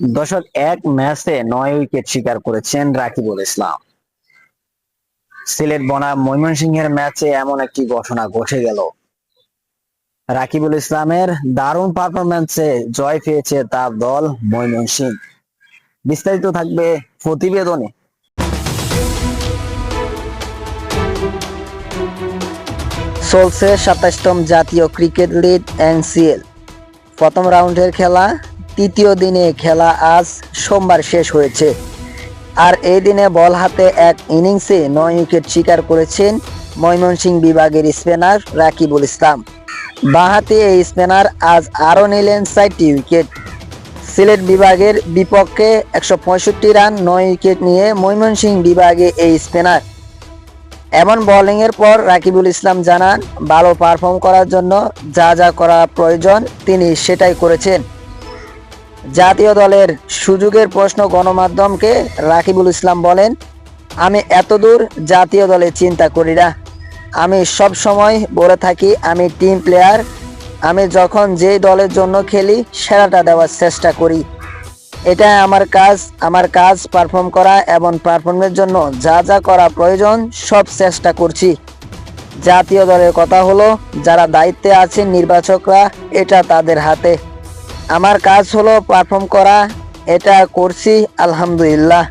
দর্শক, এক ম্যাচে নয় উইকেট শিকার করেছেন রাকিবুল ইসলাম। সিলেট বনাম ময়মনসিংহের ম্যাচে এমন একটি ঘটনা ঘটে গেল। রাকিবুল ইসলামের দারুণ পারফরম্যান্সে জয় পেয়েছে তার দল ময়মনসিংহ। বিস্তারিত থাকবে প্রতিবেদনে। চলছে সাতাশতম জাতীয় ক্রিকেট লিগ এনসিএল প্রথম রাউন্ডের খেলা তৃতীয় দিনে খেলা আজ সোমবার শেষ হয়েছে। আর এই দিনে বল হাতে এক ইনিংসে নয় উইকেট শিকার করেছেন ময়মনসিংহ বিভাগের স্পিনার রাকিবুল ইসলাম। বাঁহাতি এই স্পিনার আজ আরও নিলেন চারটি উইকেট। সিলেট বিভাগের বিপক্ষে একশো পঁয়ষট্টি রান, নয় উইকেট নিয়ে ময়মনসিংহ বিভাগে এই স্পিনার। এমন বোলিংয়ের পর রাকিবুল ইসলাম জানান, ভালো পারফর্ম করার জন্য যা যা করা প্রয়োজন তিনি সেটাই করেছেন। জাতীয় দলের সুযোগের প্রশ্ন গণমাধ্যমকে রাকিবুল ইসলাম বলেন, আমি এতদূর জাতীয় দলে চিন্তা করি না। আমি সব সময় বলে থাকি, আমি টিম প্লেয়ার। আমি যখন যে দলের জন্য খেলি, সেরাটা দেওয়ার চেষ্টা করি। এটা আমার কাজ আমার কাজ পারফর্ম করা এবং পারফর্মের জন্য যা যা করা প্রয়োজন, সব চেষ্টা করছি। জাতীয় দলের কথা হলো, যারা দায়িত্বে আছেন নির্বাচকরা, এটা তাদের হাতে। আমার কাজ হলো পারফর্ম করা এটা করছি আলহামদুলিল্লাহ।